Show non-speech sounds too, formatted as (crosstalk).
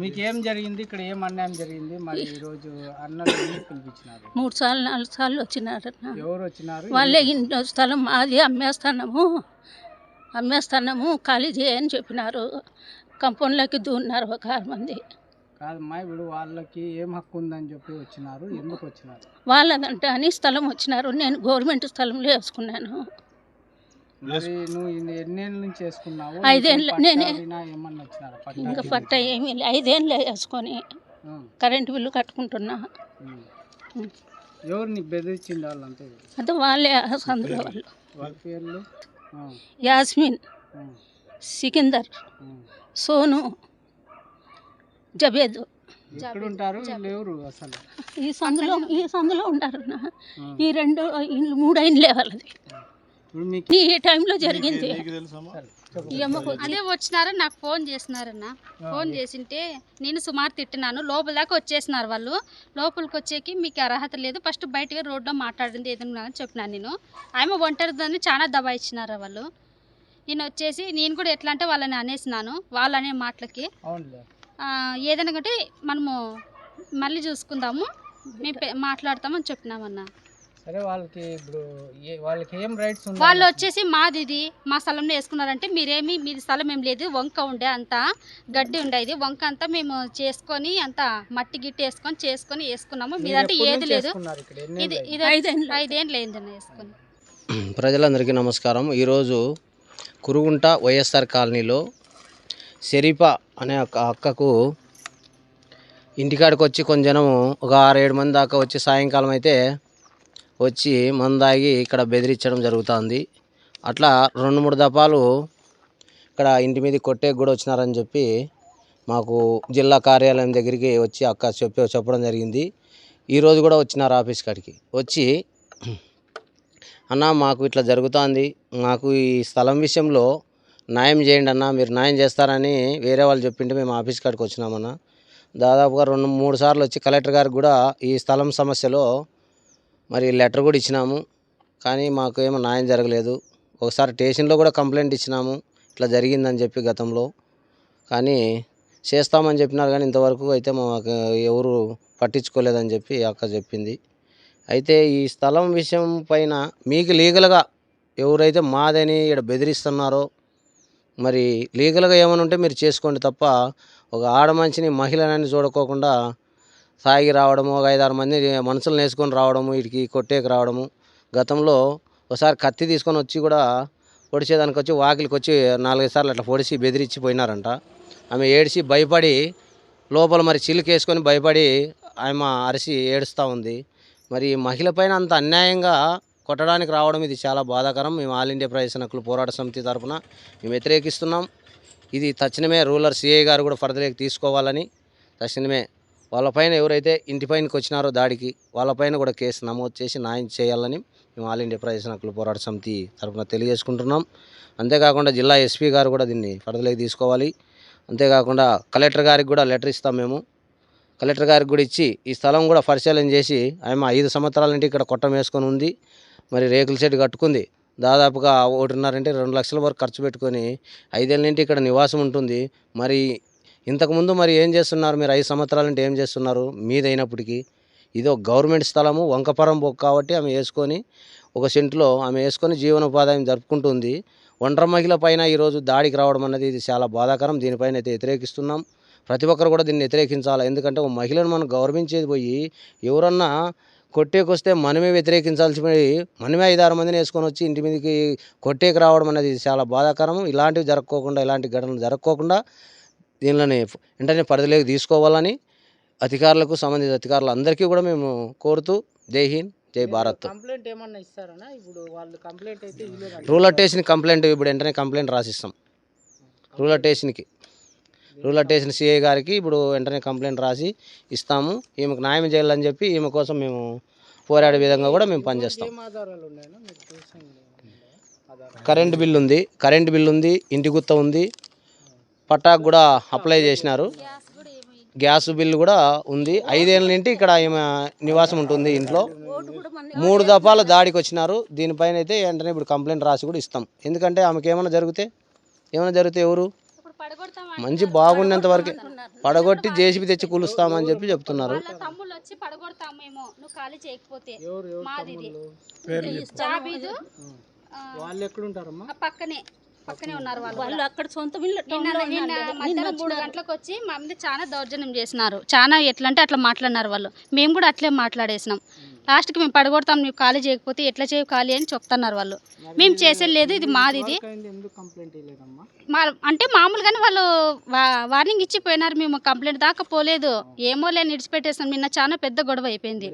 మీకు ఏం జరిగింది? ఇక్కడ ఏం అన్యాయం జరిగింది? మరి ఈ రోజు అన్నలు పిలిపించినారు? మూడు సార్లు నాలుగు సార్లు వచ్చినారన్న ఎవరు వచ్చినారు? వాళ్ళే ఇంట్లో స్థలం మాది అమ్మేస్తానము అమ్మేస్తానము ఖాళీ చేయని చెప్పినారు. కంపౌండ్లోకి దూన్నారు ఒక ఆరు మంది. కాదమ్మా ఇప్పుడు వాళ్ళకి ఏం హక్కు ఉందని చెప్పి వచ్చినారు? ఎందుకు వచ్చినారు? వాళ్ళదంట అని స్థలం వచ్చినారు. నేను గవర్నమెంట్ స్థలంలో వేసుకున్నాను. ఐదేళ్ళ- నేనే- ఇంకా? పట్ట ఏమీ ఐదేళ్ళు వేసుకొని కరెంటు బిల్లు కట్టుకుంటున్నా. ఉం. ఎవరు నీకు బెదిరించింది వాళ్ళంతా? అదే వాళ్ళే సందులో వాళ్ళు. యాస్మిన్ సికిందర్. సోను జబేద్. ఉంటారు అసలు? ఈ సందులో ఈ సందులో ఉంటారు. ఈ రెండు ఇల్లు మూడు ఇండ్లే వాళ్ళది. ఈ టైంలో జరిగింది. అదే వచ్చినారు నాకు ఫోన్ చేసినారన్న ఫోన్ చేసింటే నేను సుమారు తిట్టినాను లోపల దాకా వచ్చేసినారు వాళ్ళు. లోపలికి వచ్చేకి మీకు అర్హత లేదు. ఫస్ట్ బయటగా రోడ్లో మాట్లాడింది ఏదన్నా అని చెప్పినాను నేను. ఆమె ఒంటరిదని చాలా దబాయించినారు వాళ్ళు. నేను వచ్చేసి నేను కూడా ఎట్లా అంటే వాళ్ళని అనేసినాను వాళ్ళనే మాటలకి. ఏదైనా కంటే మనము మళ్ళీ చూసుకుందాము మేము పె- మాట్లాడతామని చెప్పినామన్న. సరే వాళ్ళకి ఇప్పుడు వాళ్ళకి ఏం రైట్స్ వాళ్ళు వచ్చేసి మాది ఇది మా స్థలంలో వేసుకున్నారంటే మీరేమి మీది స్థలం ఏం లేదు వంక ఉండే అంతా గడ్డి ఉండేది వంక అంతా మేము చేసుకొని అంతా మట్టి గిట్టి వేసుకొని చేసుకొని వేసుకున్నాము. మీదంటే ఏది లేదు. ఇది ఇది. ఐదేళ్ళు అయిందన్న వేసుకొని. (clears throat) ప్రజలందరికీ నమస్కారం. ఈరోజు కురుగుంట వైఎస్ఆర్ కాలనీలో షరీఫా అనే ఒక అక్కకు ఇంటికాడికి వచ్చి కొంచెం జనం ఒక ఆరు ఏడు మంది దాకా వచ్చి సాయంకాలం అయితే వచ్చి మందాగి ఇక్కడ బెదిరించడం జరుగుతుంది. అట్లా రెండు మూడు దఫాలు ఇక్కడ ఇంటి మీద కొట్టే కూడా వచ్చినారని చెప్పి మాకు జిల్లా కార్యాలయం దగ్గరికి వచ్చి అక్క చెప్పి చెప్పడం జరిగింది. ఈరోజు కూడా వచ్చినారు ఆఫీస్ కాడికి. వచ్చి అన్న మాకు ఇట్లా జరుగుతోంది. మాకు ఈ స్థలం విషయంలో న్యాయం చేయండి అన్న మీరు న్యాయం చేస్తారని వేరే వాళ్ళు చెప్పింటే మేము ఆఫీస్ కాడికి వచ్చినామన్న. దాదాపుగా రెండు మూడు సార్లు వచ్చి కలెక్టర్ గారికి కూడా ఈ స్థలం సమస్యలో మరి లెటర్ కూడా ఇచ్చినాము. కానీ మాకు ఏమో న్యాయం జరగలేదు. ఒకసారి స్టేషన్లో కూడా కంప్లైంట్ ఇచ్చినాము. ఇట్లా జరిగిందని చెప్పి గతంలో. కానీ చేస్తామని చెప్పినారు కానీ ఇంతవరకు అయితే మాకు ఎవరు పట్టించుకోలేదని చెప్పి అక్క చెప్పింది. అయితే ఈ స్థలం విషయం పైన మీకు లీగల్గా ఎవరైతే మాదని ఇక్కడ బెదిరిస్తున్నారో మరి లీగల్గా ఏమైనా ఉంటే మీరు చేసుకోండి తప్ప ఒక ఆడ మనిషిని మహిళనని చూడకోకుండా సాగి రావడము ఒక ఐదారు మంది మనుషులను వేసుకొని రావడము వీటికి కొట్టేకి రావడము. గతంలో ఒకసారి కత్తి తీసుకొని వచ్చి కూడా పొడిచేదానికి వచ్చి వాకిలికి వచ్చి నాలుగైదు సార్లు అట్లా పొడిచి బెదిరించి పోయినారంట. ఆమె ఏడిచి భయపడి లోపల మరి చిలుకేసుకొని భయపడి ఆమె అరిసి ఏడుస్తూ ఉంది. మరి మహిళపైన మహిళ పైన అంత అన్యాయంగా కొట్టడానికి రావడం ఇది చాలా బాధాకరం. మేము ఆల్ ఇండియా ప్రజాసన పోరాట సమితి తరఫున మేము వ్యతిరేకిస్తున్నాం. ఇది తక్షణమే రూలర్ సిఐ గారు కూడా ఫర్దర్కి తీసుకోవాలని తక్షణమే వాళ్ళపైన ఎవరైతే ఇంటిపైనకి వచ్చినారో దాడికి వాళ్ళపైన కూడా కేసు నమోదు చేసి న్యాయం చేయాలని మేము ఆల్ ఇండియా ప్రజాసన హక్కుల పోరాట సమితి తరఫున తెలియజేసుకుంటున్నాం. అంతేకాకుండా జిల్లా ఎస్పీ గారు కూడా దీన్ని పరిధిలోకి తీసుకోవాలి. అంతేకాకుండా కలెక్టర్ గారికి కూడా లెటర్ ఇస్తాం మేము. కలెక్టర్ గారికి కూడా ఇచ్చి ఈ స్థలం కూడా పరిశీలన చేసి ఆమె ఐదు సంవత్సరాల నుండి ఇక్కడ కొట్టం వేసుకొని ఉంది. మరి రేకుల షెడ్ కట్టుకుంది. దాదాపుగా ఒకటిన్నరంటే రెండు లక్షల వరకు ఖర్చు పెట్టుకొని ఐదేళ్ళ నుండి ఇక్కడ నివాసం ఉంటుంది. మరి ఇంతకుముందు మరి ఏం చేస్తున్నారు? మీరు ఐదు సంవత్సరాలు అంటే ఏం చేస్తున్నారు? మీదైనప్పటికీ ఇది ఒక గవర్నమెంట్ స్థలము వంకపరం కాబట్టి ఆమె వేసుకొని ఒక సెంట్లో ఆమె వేసుకొని జీవనోపాధ్యాయం జరుపుకుంటుంది. ఒంటరి మహిళ పైన ఈరోజు దాడికి రావడం అన్నది ఇది చాలా బాధాకరం. దీనిపైన అయితే వ్యతిరేకిస్తున్నాం. ప్రతి ఒక్కరు కూడా దీన్ని వ్యతిరేకించాలి. ఎందుకంటే ఒక మహిళను మనం గౌరవించేది పోయి ఎవరన్నా కొట్టేకొస్తే మనమే వ్యతిరేకించాల్సి పోయి మనమే ఐదారు మందిని వేసుకొని వచ్చి ఇంటి మీదకి కొట్టేకి రావడం అనేది చాలా బాధాకరం. ఇలాంటివి జరగకోకుండా ఇలాంటి ఘటనలు జరగకోకుండా దీనిని వెంటనే పరిధిలోకి తీసుకోవాలని అధికారులకు సంబంధిత అధికారులు అందరికీ కూడా మేము కోరుతూ జై హింద్ జై భారత్. ఇప్పుడు వాళ్ళు కంప్లైంట్ ఇప్పుడు వెంటనే కంప్లైంట్ రాసిస్తాం. రూరల్ స్టేషన్కి రూరల్ స్టేషన్ సిఐ గారికి ఇప్పుడు వెంటనే కంప్లైంట్ రాసి ఇస్తాము. ఈమెకు న్యాయం చేయాలని చెప్పి ఈమె కోసం మేము పోరాడే విధంగా కూడా మేము పనిచేస్తాం. కరెంట్ బిల్ ఉంది. కరెంట్ బిల్ ఉంది. ఇంటి గుత్త ఉంది. పట్టాకు కూడా అప్లై చేసినారు. గ్యాస్ బిల్లు కూడా ఉంది. ఐదేళ్ళ నుండి ఇక్కడ ఈమె నివాసం ఉంటుంది ఇంట్లో. మూడు దఫాలు దాడికి వచ్చినారు. దీనిపైన అయితే వెంటనే ఇప్పుడు కంప్లైంట్ రాసి కూడా ఇస్తాం. ఎందుకంటే ఆమెకి ఏమైనా జరిగితే ఏమైనా జరిగితే ఎవరు? మంచి బాగున్నంత వరకే పడగొట్టి జేసీబీ తెచ్చి కూలుస్తామని చెప్పి చెప్తున్నారు. వచ్చి నువ్వు ఖాళీ చేయకపోతే. మాది ఇది పక్కనే. పక్కనే ఉన్నారు వాళ్ళు వాళ్ళు అక్కడ సొంత మధ్యాహ్నం మూడు. గంటలకు వచ్చి మా మీద చాలా దౌర్జన్యం చేసినారు. చాలా ఎట్లా అంటే అట్లా మాట్లాడినారు వాళ్ళు. మేము కూడా అట్లే మాట్లాడేసినాం. లాస్ట్కి మేము పడగొడతాం నువ్వు ఖాళీ చేయకపోతే ఎట్లా చేయవు ఖాళీ అని చెప్తున్నారు వాళ్ళు. మేము చేసేది లేదు ఇది మాది ఇది. మా అంటే మామూలుగానే వాళ్ళు వార్నింగ్ ఇచ్చి పోయినారు మేము కంప్లైంట్ దాకా పోలేదు. ఏమో లేని ఇడిచిపెట్టేసాం నిన్న చాలా పెద్ద గొడవ అయిపోయింది.